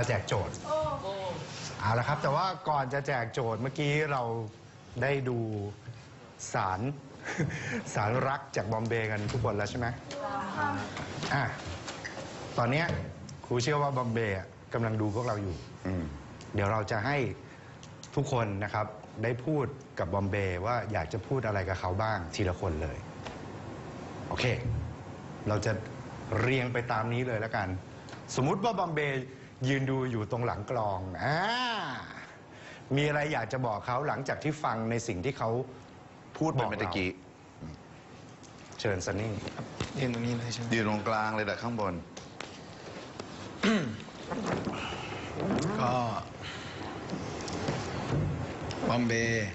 มาแจกโจทย์เอาละครับ แต่ว่าก่อนจะแจกโจทย์เมื่อกี้เราได้ดูสาร สารรักจากบอมเบย์กันทุกคนแล้วใช่ไหมอะตอนเนี้ยครูเชื่อว่าบอมเบย์อะกำลังดูพวกเราอยู่เดี๋ยวเราจะให้ทุกคนนะครับได้พูดกับบอมเบย์ว่าอยากจะพูดอะไรกับเขาบ้างทีละคนเลย โอเค เราจะเรียงไปตามนี้เลยแล้วกัน สมมุติว่าบอมเบย์ ยืนดูอยู่ตรงหลังกลองอ่ามีอะไรอยากจะบอกเขาหลังจากที่ฟังในสิ่งที่เขาพูดบบออกกเมื่เราอกี้เชิญซันนี่ยืนตรงนี้เลยใช่ไหมยืนตรงกลางเลยแหละข้างบน ก็บอมเบย์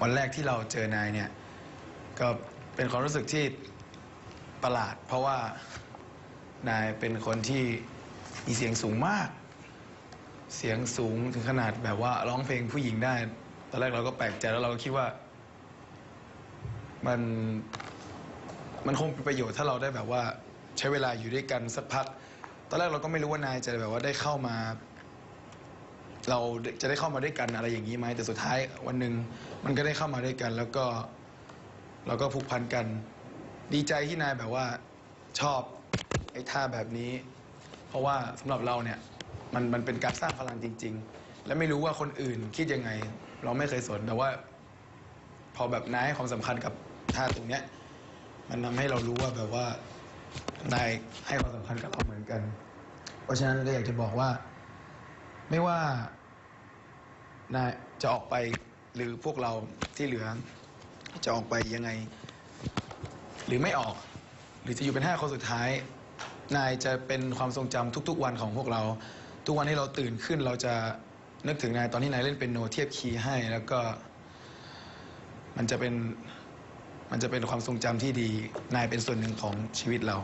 วันแรกที่เราเจอนายเนี่ย ก็เป็นความรู้สึกที่ประหลาด เพราะว่านายเป็นคนที่ มีเสียงสูงมาก เสียงสูงถึงขนาดแบบว่าร้องเพลงผู้หญิงได้ ตอนแรกเราก็แปลกใจแล้วเราก็คิดว่า มันมันคงเป็นประโยชน์ถ้าเราได้แบบว่าใช้เวลาอยู่ด้วยกันสักพัก ตอนแรกเราก็ไม่รู้ว่านายจะแบบว่าได้เข้ามา เราจะได้เข้ามาด้วยกันอะไรอย่างนี้ไหมแต่สุดท้ายวันหนึ่งมันก็ได้เข้ามาด้วยกัน แล้วก็เราก็ผูกพันกัน ดีใจที่นายแบบว่าชอบไอ้ท่าแบบนี้ เพราะว่าสำหรับเราเนี่ยมันมันเป็นการสร้างพลังจริง ๆ และไม่รู้ว่าคนอื่นคิดยังไง เราไม่เคยสนแต่ว่า พอแบบนายให้ความสำคัญกับท่าตรงเนี้ยมันทำให้เรารู้ว่าแบบว่านายให้ความสำคัญกับเราเหมือนกัน เพราะฉะนั้นก็อยากจะบอกว่า ไม่ว่านายจะออกไปหรือพวกเราที่เหลือ จะออกไปยังไง หรือไม่ออก หรือจะอยู่เป็นห้าคนสุดท้าย นายจะเป็นความทรงจำทุกๆ วันของพวกเรา ทุกวันที่เราตื่นขึ้นเราจะนึกถึงนายตอนที่นายเล่นเป็นโนเทียบคีย์ให้ แล้วก็ มันจะเป็นมันจะเป็นความทรงจำที่ดี นายเป็นส่วนหนึ่งของชีวิตเรา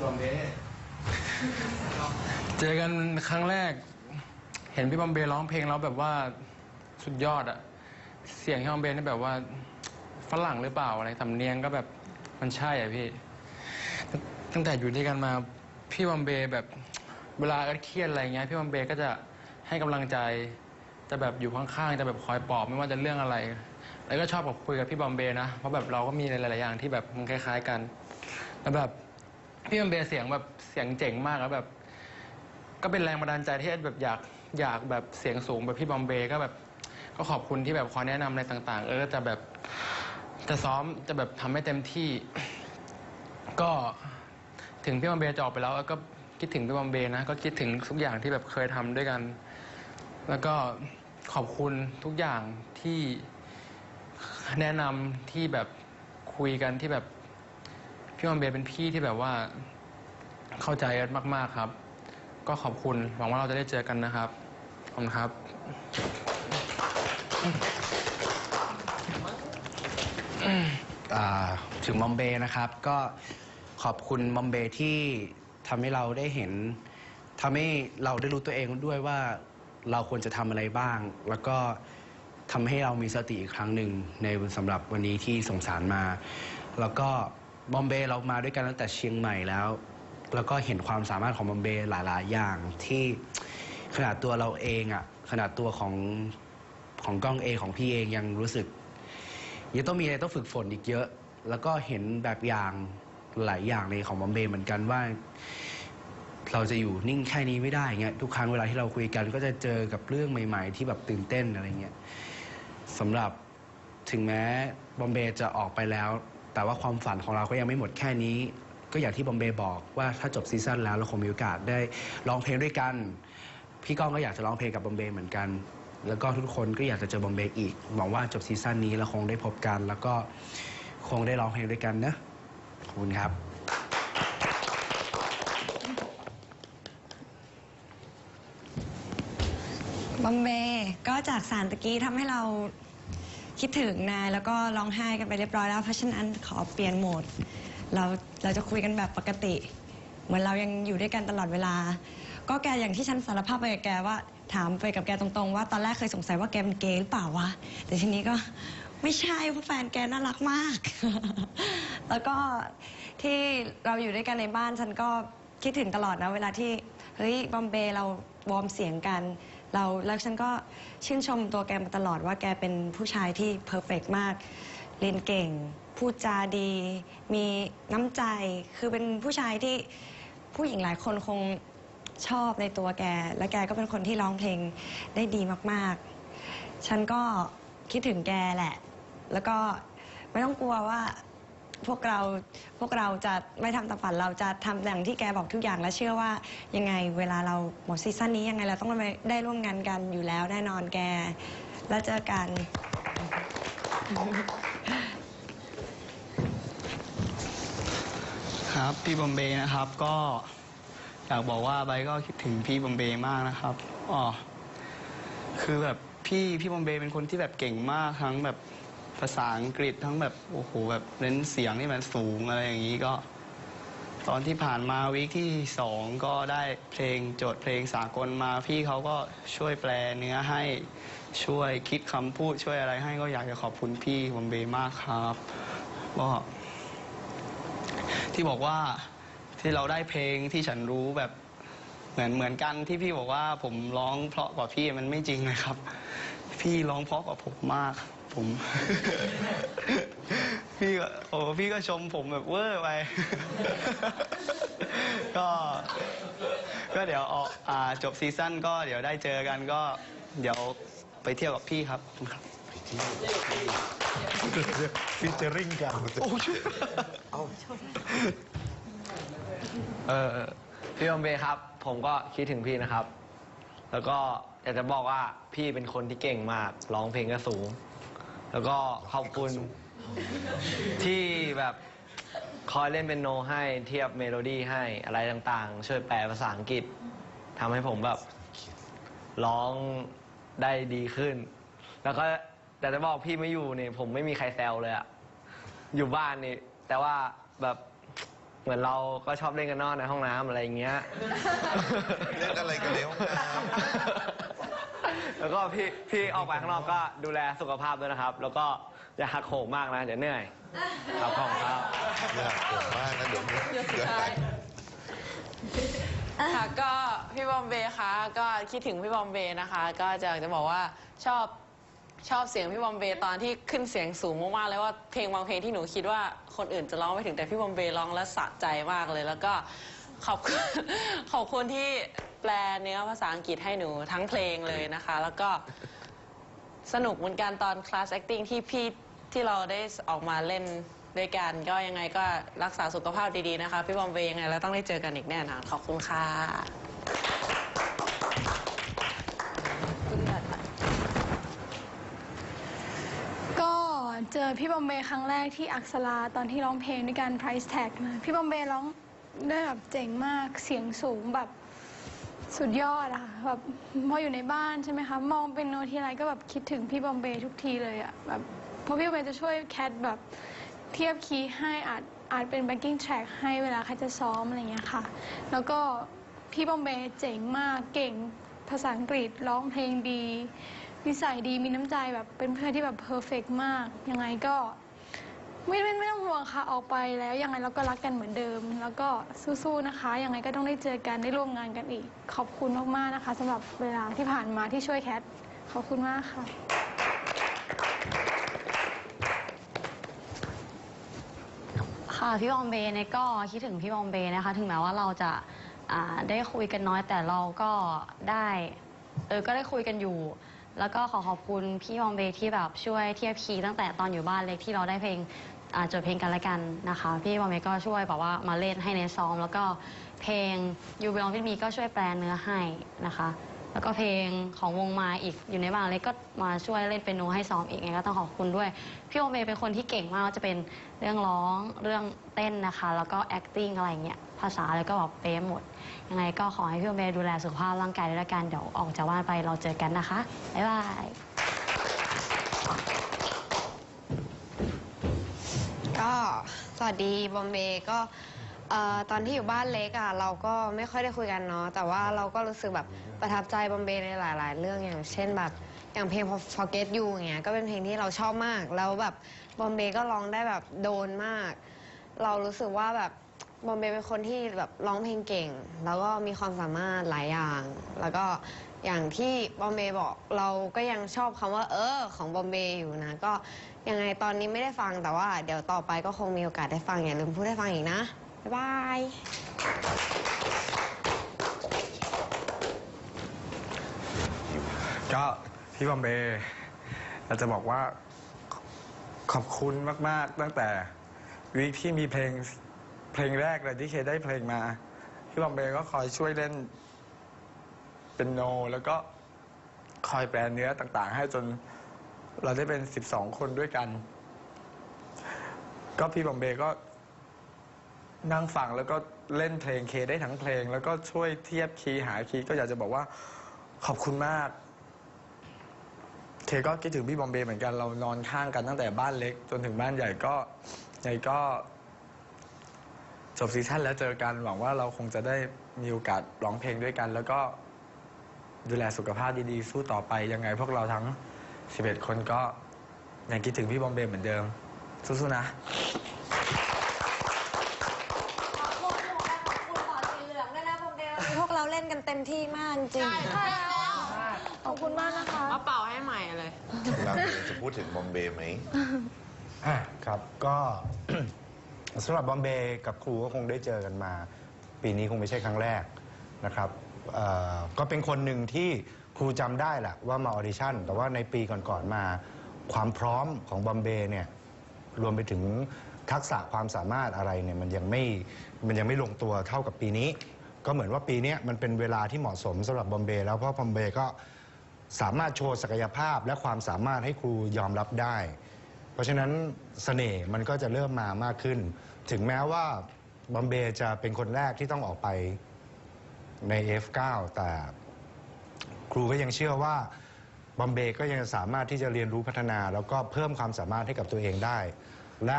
บอมเบ้เจอกันครั้งแรก เห็นพี่บอมเบย์ร้องเพลงแล้วแบบว่า สุดยอดอะเสียงพี่บอมเบย์นี่แบบว่าฝรั่งหรือเปล่าอะไรสำเนียงก็แบบมันใช่อะพี่ ตั้งแต่อยู่ด้วยกันมาพี่บอมเบย์แบบเวลาเครียดอะไรเงี้ยพี่บอมเบย์ก็จะให้กำลังใจจะแบบอยู่ข้างๆจะแบบคอยปลอบไม่ว่าจะเรื่องอะไร แล้วก็ชอบกับคุยกับพี่บอมเบย์นะเพราะแบบเราก็มีหลายๆอย่างที่แบบมันคล้าย ๆกันแล้วแบบพี่บอมเบย์เสียงแบบเสียงเจ๋งมากแล้วแบบ ก็เป็นแรงบันดาลใจที่แบบอยากอยากแบบเสียงสูงแบบพี่บอมเบย์ก็แบบ ก็ขอบคุณที่แบบคอยแนะนำอะไรต่าง ๆ เออจะแบบจะซ้อมจะแบบทำให้เต็มที่ ก็ถึงพี่บอมเบย์จะออกไปแล้วเออก็คิดถึงพี่บอมเบย์นะก็คิดถึงทุกอย่างที่แบบเคยทำด้วยกัน แล้วก็ขอบคุณทุกอย่างที่แนะนำที่แบบคุยกันที่แบบพี่บอมเบย์เป็นพี่ที่แบบว่าเข้าใจเอิร์ธมาก ๆ ครับ ก็ขอบคุณ หวังว่าเราจะได้เจอกันนะครับ ขอบคุณครับ อ่าถึงบอมเบย์นะครับ ก็ขอบคุณบอมเบย์ที่ทำให้เราได้เห็นทำให้เราได้รู้ตัวเองด้วยว่าเราควรจะทำอะไรบ้าง แล้วก็ทำให้เรามีสติอีกครั้งหนึ่งในสำหรับวันนี้ที่สงสารมา แล้วก็บอมเบย์เรามาด้วยกันตั้งแต่เชียงใหม่แล้ว แล้วก็เห็นความสามารถของบอมเบย์หลาย ๆ อย่างที่ขนาดตัวเราเองอะ่ะขนาดตัวของ ของกล้องเองของพี่เองยังรู้สึก ยังต้องมีอะไรต้องฝึกฝนอีกเยอะ แล้วก็เห็นแบบอย่างหลายอย่างในของบอมเบย์เหมือนกันว่า เราจะอยู่นิ่งแค่นี้ไม่ได้เงี้ยทุกครั้งเวลาที่เราคุยกันก็จะเจอกับเรื่องใหม่ ๆ ที่แบบตื่นเต้นอะไรเงี้ยสำหรับถึงแม้บอมเบย์จะออกไปแล้ว แต่ว่าความฝันของเราก็ยังไม่หมดแค่นี้ ก็อย่างที่บอมเบย์บอกว่าถ้าจบซีซั่นแล้วเราคงมีโอกาสได้ร้องเพลงด้วยกัน พี่ก้องก็อยากจะร้องเพลงกับบอมเบย์เหมือนกัน แล้วก็ทุกคนก็อยากจะเจอบอมเบย์อีก หวังว่าจบซีซั่นนี้เราคงได้พบกัน แล้วก็คงได้ร้องเพลงด้วยกันนะขอบคุณครับ บอมเบย์ก็จากสารตะกี้ทำให้เราคิดถึงนายแล้วก็ร้องไห้กันไปเรียบร้อยแล้ว เพราะฉะนั้นขอเปลี่ยนโหมด เราเราจะคุยกันแบบปกติ เหมือนเรายังอยู่ด้วยกันตลอดเวลา ก็แกอย่างที่ฉันสารภาพไปกับแกว่า ถามไปกับแกตรงๆ ว่าตอนแรกเคยสงสัยว่าแกเป็นเกย์หรือเปล่าวะ แต่ทีนี้ก็ไม่ใช่เพราะแฟนแกน่ารักมาก แล้วก็ที่เราอยู่ด้วยกันในบ้านฉันก็คิดถึงตลอดนะ เวลาที่เฮ้ยบอมเบย์เราวอร์มเสียงกัน เราแล้วฉันก็ชื่นชมตัวแกมาตลอดว่าแกเป็นผู้ชายที่เพอร์เฟกมาก เรียนเก่ง พูดจาดี มีน้ำใจ คือเป็นผู้ชายที่ผู้หญิงหลายคนคง ชอบในตัวแก และแกก็เป็นคนที่ร้องเพลงได้ดีมากๆ ฉันก็คิดถึงแกแหละ แล้วก็ไม่ต้องกลัวว่าพวกเราพวกเราจะไม่ทำตามฝันเราจะทำอย่างที่แกบอกทุกอย่างและเชื่อว่ายังไงเวลาเราหมดซีซั่นนี้ยังไงเราต้องได้ร่วมงานกันอยู่แล้วแน่นอนแก แล้วเจอกัน ครับ พี่บอมเบย์นะครับก็ อยากบอกว่าใบก็คิดถึงพี่บอมเบย์มากนะครับอ๋อคือแบบพี่พี่บอมเบย์เป็นคนที่แบบเก่งมากทั้งแบบภาษาอังกฤษทั้งแบบโอ้โหแบบเน้นเสียงที่มันสูงอะไรอย่างนี้ก็ ตอนที่ผ่านมาวีคที่สองก็ได้เพลงโจทย์เพลงสากลมาพี่เขาก็ช่วยแปลเนื้อให้ช่วยคิดคำพูดช่วยอะไรให้ก็อยากจะขอบคุณพี่บอมเบย์มากครับก็ที่บอกว่า ที่เราได้เพลงที่ฉันรู้แบบเหมือนเหมือนกันที่พี่บอกว่าผมร้องเพราะกว่าพี่มันไม่จริงเลยครับ พี่ร้องเพราะกว่าผมมาก ผม พี่ก็โอ้พี่ก็ชมผมแบบเวอร์ไป ก็ก็เดี๋ยวออกอ่าจบซีซั่นก็เดี๋ยวได้เจอกันก็ เดี๋ยวไปเที่ยวกับพี่ครับขอบคุณครับ ฟิชเจอริงกันเอ อพี่บอมเบย์ครับ ผมก็คิดถึงพี่นะครับ แล้วก็อยากจะบอกว่าพี่เป็นคนที่เก่งมากร้องเพลงก็สูง แล้วก็ขอบคุณ ที่แบบคอยเล่นเป็นโนให้เทียบเมโลดี้ให้อะไรต่างๆ ช่วยแปลภาษาอังกฤษทำให้ผมแบบร้องได้ดีขึ้น แล้วก็แต่จะบอกพี่ไม่อยู่นี่ผมไม่มีใครแซวเลยอะอยู่บ้านนี่แต่ว่าแบบ เหมือนเราก็ชอบเล่นกันนอกในห้องน้ำอะไรอย่างเงี้ย เล่นอะไรกันในห้องน้แล้วก็พี่พี่ออกไปข้างนอกก็ดูแลสุขภาพด้วยนะครับ แล้วก็อย่าหักโหมมากนะเดี๋ยวเหนื่อยครับขอบคุณครับำเนี่ยโหดมากนะเดี๋ยวเดี๋ยวไปค่ะก็พี่บอมเบย์คะก็คิดถึงพี่บอมเบย์นะคะ ก็จะจะบอกว่าชอบ ชอบเสียงพี่บอมเบย์ตอนที่ขึ้นเสียงสูงมากๆเลยว่าเพลงบางเพลงที่หนูคิดว่าคนอื่นจะร้องไม่ถึงแต่พี่บอมเบย์ร้องแล้วสะใจมากเลย แล้วก็ขอบคุณ ขอบคุณที่แปลเนื้อภาษาอังกฤษให้หนูทั้งเพลงเลยนะคะ แล้วก็สนุกเหมือนกันตอนคลาส acting ที่พี่ที่เราได้ออกมาเล่นด้วยกัน ก็ยังไงก็รักษาสุขภาพดีๆนะคะ พี่บอมเบย์ยังไงเราต้องได้เจอกันอีกแน่นอนขอบคุณค่ะก็ เจอพี่บอมเบย์ครั้งแรกที่อักษราตอนที่ร้องเพลงด้วยกัน Price Tag นะพี่บอมเบย์ร้องได้แบบเจ๋งมากเสียงสูงแบบสุดยอดอะค่ะแบบพออยู่ในบ้านใช่ไหมคะมองเป็นโนทีไรก็แบบคิดถึงพี่บอมเบย์ทุกทีเลยอะแบบเพราะพี่บอมเบย์จะช่วยแคทแบบเทียบคีย์ให้อาจอาจเป็น backing track ให้เวลาใครจะซ้อมอะไรอย่างเงี้ยค่ะ แล้วก็พี่บอมเบย์เจ๋งมากเก่งภาษาอังกฤษร้องเพลงดี นิสัยดีมีน้ำใจแบบเป็นเพื่อนที่แบบเพอร์เฟกมาก ยังไงก็ไม่ไม่ไม่ต้องห่วงค่ะออกไปแล้วยังไงเราก็รักกันเหมือนเดิม แล้วก็สู้ๆนะคะ ยังไงก็ต้องได้เจอกันได้ร่วมงานกันอีก ขอบคุณมากๆนะคะสำหรับเวลาที่ผ่านมาที่ช่วยแคทขอบคุณมากค่ะ ค่ะพี่บอมเบย์เนี่ยก็คิดถึงพี่บอมเบย์นะคะ ถึงแม้ว่าเราจะอ่าได้คุยกันน้อยแต่เราก็ได้เออก็ได้คุยกันอยู่ แล้วก็ขอขอบคุณพี่บอมเบย์ที่แบบช่วยเทียบคีย์ตั้งแต่ตอนอยู่บ้านเล็กที่เราได้เพลงอ่าจดเพลงกันและกันนะคะ พี่บอมเบย์ก็ช่วยแบบว่ามาเล่นให้ในซ้อม แล้วก็เพลง You Belong With Me ก็ช่วยแปลเนื้อให้นะคะ แล้วก็เพลงของวงมาอีกอยู่ในบ้านเล็กก็มาช่วยเล่นเป็นโนให้ซ้อมอีกไงก็ต้องขอบคุณด้วย พี่โอเมย์เป็นคนที่เก่งมากว่าจะเป็นเรื่องร้องเรื่องเต้นนะคะ แล้วก็ acting อะไรเงี้ย ภาษาอะไรก็แบบเป๊ะหมด ยังไงก็ขอให้พี่โอเมดูแลสุขภาพร่างกายด้วยละกันเดี๋ยวออกจากบ้านไปเราเจอกันนะคะ บ๊ายบายก็สวัสดีบอมเบย์ก็เอ่อตอนที่อยู่บ้านเล็กอะเราก็ไม่ค่อยได้คุยกันเนาะแต่ว่าเราก็รู้สึกแบบประทับใจบอมเบย์ในหลาย ๆ เรื่องอย่างเช่นแบบอย่างเพลง Forget You อย่างเงี้ยก็เป็นเพลงที่เราชอบมาก แล้วแบบบอมเบย์ก็ร้องได้แบบโดนมาก เรารู้สึกว่าแบบ บอมเบย์เป็นคนที่แบบร้องเพลงเก่ง แล้วก็มีความสามารถหลายอย่าง แล้วก็อย่างที่บอมเบย์บอกเราก็ยังชอบคำว่า เออ ของบอมเบย์อยู่นะ ก็ยังไงตอนนี้ไม่ได้ฟังแต่ว่า เดี๋ยวต่อไปก็คงมีโอกาสได้ฟังอย่าลืมพูดให้ฟังอีกนะ บ๊ายบาย ก็พี่บอมเบย์เราจะบอกว่าขอบคุณมาก ๆ ตั้งแต่วิที่มีเพลง เพลงแรกเลยที่เคได้เพลงมาพี่บอมเบย์ก็คอยช่วยเล่นเป็นโน แล้วก็คอยแปลเนื้อต่างๆ ให้จนเราได้เป็น 12 คนด้วยกัน ก็พี่บอมเบย์ก็นั่งฟังแล้วก็เล่นเพลงเคได้ทั้งเพลง แล้วก็ช่วยเทียบคีย์หาคีย์ก็อยากจะบอกว่าขอบคุณมาก เคก็คิดถึงพี่บอมเบย์เหมือนกันเรานอนข้างกันตั้งแต่บ้านเล็ก จนถึงบ้านใหญ่ก็ใหญ่ก็ จบซีซั่นแล้วเจอกันหวังว่าเราคงจะได้มีโอกาสร้องเพลงด้วยกัน แล้วก็ดูแลสุขภาพดีๆ สู้ต่อไปยังไงพวกเราทั้ง 11 คนก็ยังคิดถึงพี่บอมเบย์เหมือนเดิม สู้ๆนะพวกเราเล่นกันเต็มที่มากจริงขอบคุณมากนะคะ มาเป่าให้ใหม่เลย เราจะพูดถึงบอมเบย์ไหม อะครับก็ สำหรับบอมเบย์กับครูก็คงได้เจอกันมา ปีนี้คงไม่ใช่ครั้งแรกนะครับเอ่อก็เป็นคนหนึ่งที่ครูจำได้แหละว่ามาออดิชั่น แต่ว่าในปีก่อนๆมา ความพร้อมของบอมเบย์เนี่ยรวมไปถึงทักษะความสามารถอะไรเนี่ยมันยังไม่มันยังไม่ลงตัวเท่ากับปีนี้ ก็เหมือนว่าปีเนี้ยมันเป็นเวลาที่เหมาะสมสำหรับบอมเบย์แล้วเพราะบอมเบย์ก็ สามารถโชว์ศักยภาพและความสามารถให้ครูยอมรับได้ เพราะฉะนั้นเสน่ห์มันก็จะเริ่มมามากขึ้น ถึงแม้ว่าบอมเบย์จะเป็นคนแรกที่ต้องออกไปใน F9 แต่ครูก็ยังเชื่อว่าบอมเบย์ก็ยังสามารถที่จะเรียนรู้พัฒนา แล้วก็เพิ่มความสามารถให้กับตัวเองได้ และ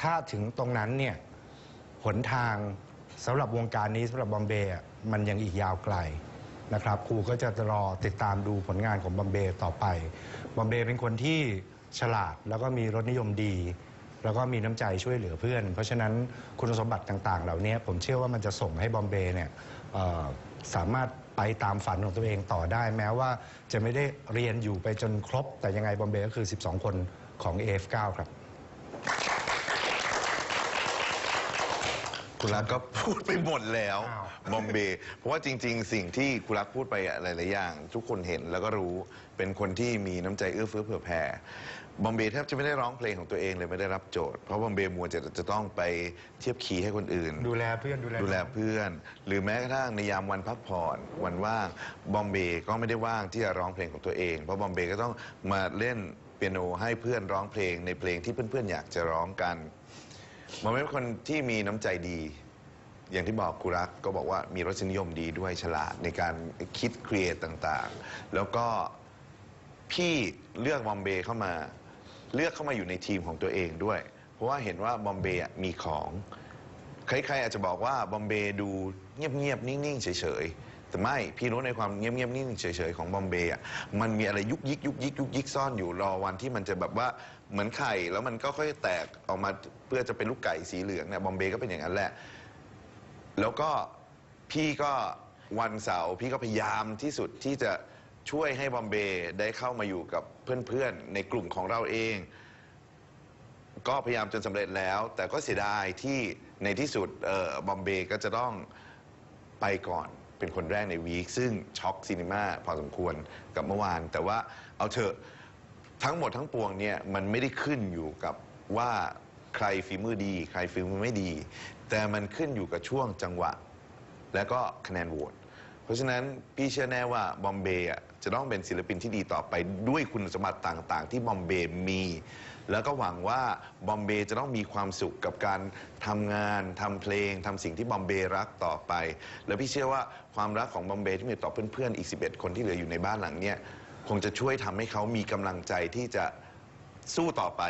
ถ้าถึงตรงนั้นเนี่ยหนทางสำหรับวงการนี้สำหรับบอมเบย์มันยังอีกยาวไกลนะครับครูก็จะรอติดตามดูผลงานของบอมเบย์ต่อไปบอมเบย์เป็นคนที่ ฉลาด แล้วก็มีรสนิยมดี แล้วก็มีน้ำใจช่วยเหลือเพื่อน เพราะฉะนั้นคุณสมบัติต่าง ๆ เหล่านี้ผมเชื่อว่ามันจะส่งให้บอมเบย์เนี่ยเอ่อสามารถไปตามฝันของตัวเองต่อได้ แม้ว่าจะไม่ได้เรียนอยู่ไปจนครบ แต่ยังไงบอมเบย์ก็คือ 12 คนของ AF9 ครับ คุณรักก็พูดไปหมดแล้วอ้าว บอมเบย์เพราะว่าจริง ๆ สิ่งที่คุณรักพูดไปอะหลายๆอย่าง ทุกคนเห็นแล้วก็รู้เป็นคนที่มีน้ำใจเอื้อเฟื้อเผื่อแผ่บอมเบย์แทบจะไม่ได้ร้องเพลงของตัวเองเลยไม่ได้รับโจทย์เพราะบอมเบย์มัวจะจะต้องไปเทียบคีย์ให้คนอื่น ดูแลเพื่อนดูแลดูแลเพื่อน หรือแม้กระทั่งในยามวันพักผ่อนวันว่างบอมเบย์ก็ไม่ได้ว่างที่จะร้องเพลงของตัวเอง เพราะบอมเบย์ก็ต้องมาเล่นเปียโนให้เพื่อนร้องเพลงในเพลงที่เพื่อนๆอยากจะร้องกัน บอมเบย์เป็นคนที่มีน้ำใจดี อย่างที่บอกครูรักก็บอกว่ามีรสนิยมดีด้วยฉลาดในการคิดครีเอทต่างๆ แล้วก็พี่เลือกบอมเบย์เข้ามา เลือกเข้ามาอยู่ในทีมของตัวเองด้วย เพราะว่าเห็นว่าบอมเบย์อะมีของ ใครๆอาจจะบอกว่าบอมเบย์ดูเงียบๆ นิ่งๆ เฉยๆ แต่ไม่พี่รู้ในความเงียบๆ นิ่งๆ เฉยๆ ของบอมเบย์อะมันมีอะไรยุกยิกยุกยิกยุกยิกซ่อนอยู่รอวันที่มันจะแบบว่า เหมือนไข่แล้วมันก็ค่อยแตกออกมาเพื่อจะเป็นลูกไก่สีเหลืองเนี่ยบอมเบย์ก็เป็นอย่างนั้นแหละ แล้วก็พี่ก็วันเสาร์พี่ก็พยายามที่สุดที่จะช่วยให้บอมเบย์ได้เข้ามาอยู่กับเพื่อนๆ ในกลุ่มของเราเอง ก็พยายามจนสำเร็จแล้ว แต่ก็เสียดายที่ในที่สุดเออบอมเบย์ก็จะต้องไปก่อนเป็นคนแรกในวีคซึ่งช็อกซีนีมาพอสมควรกับเมื่อวาน แต่ว่าเอาเถอะ ทั้งหมดทั้งปวงเนี่ยมันไม่ได้ขึ้นอยู่กับว่าใครฝีมือดี ใครฝีมือไม่ดี แต่มันขึ้นอยู่กับช่วงจังหวะ แล้วก็คะแนนโหวตเพราะฉะนั้นพี่เชื่อแน่ว่าบอมเบย์อะจะต้องเป็นศิลปินที่ดีต่อไปด้วยคุณสมบัติต่างๆ ที่บอมเบย์มี แล้วก็หวังว่าบอมเบย์จะต้องมีความสุขกับการทำงานทำเพลงทำสิ่งที่บอมเบย์รักต่อไป แล้วพี่เชื่อว่าความรักของบอมเบย์ที่มีต่อเพื่อนๆอีก 11 คนที่เหลืออยู่ในบ้านหลังเนี้ย คงจะช่วยทำให้เขามีกำลังใจที่จะสู้ต่อไป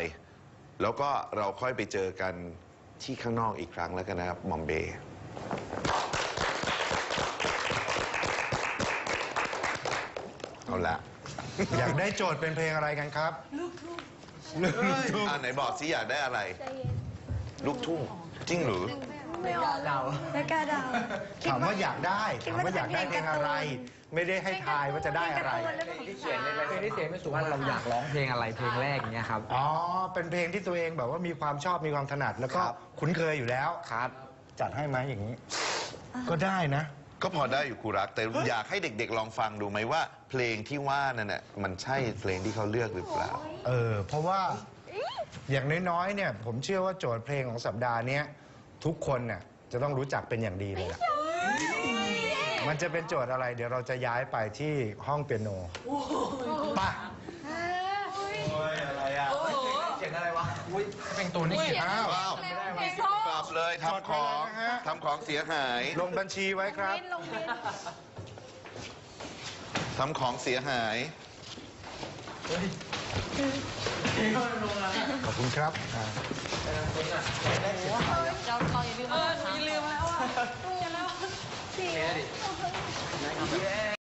แล้วก็เราค่อยไปเจอกันที่ข้างนอกอีกครั้งแล้วกันนะครับบอมเบย์เอาละอยากได้โจทย์เป็นเพลงอะไรกันครับอ่าไหนบอกสิอยากได้อะไร ลูกทุ่งจริงหรือ ไม่กล้าเดาถามว่าอยากได้คิดถามว่าว่าอยากได้เพลงอะไร ไม่ได้ให้ทายว่าจะได้อะไรที่เขียนในเพลงที่เสียงไม่สูงว่าเราอยากร้องเพลงอะไรเพลงแรกอย่างเงี้ยครับอ๋อเป็นเพลงที่ตัวเองแบบว่ามีความชอบมีความถนัดแล้วก็ครับคุ้นเคยอยู่แล้วครับ จัดให้ไหมอย่างนี้ ก็ได้นะ ก็พอได้อยู่ครูรัก แต่อยากให้เด็กๆ ลองฟังดูไหมว่า เพลงที่ว่านั่นน่ะมันใช่เพลงที่เขาเลือกหรือเปล่า เออ เพราะว่าอย่างน้อยๆเนี่ย ผมเชื่อว่าโจทย์เพลงของสัปดาห์เนี้ย ทุกคนเนี่ยจะต้องรู้จักเป็นอย่างดีเลยล่ะมันจะเป็นโจทย์อะไร เดี๋ยวเราจะย้ายไปที่ห้องเปียโนไป่ะเป็นตัวนี่เขียนอ้าวว้าวกลับเลยทำของจดไว้เลยนะฮะทำของเสียหาย ลงบัญชีไว้ครับทำของเสียหาย ขอบคุณครับอ่าเราเราอย่าลืมว่าลืมแล้วอะ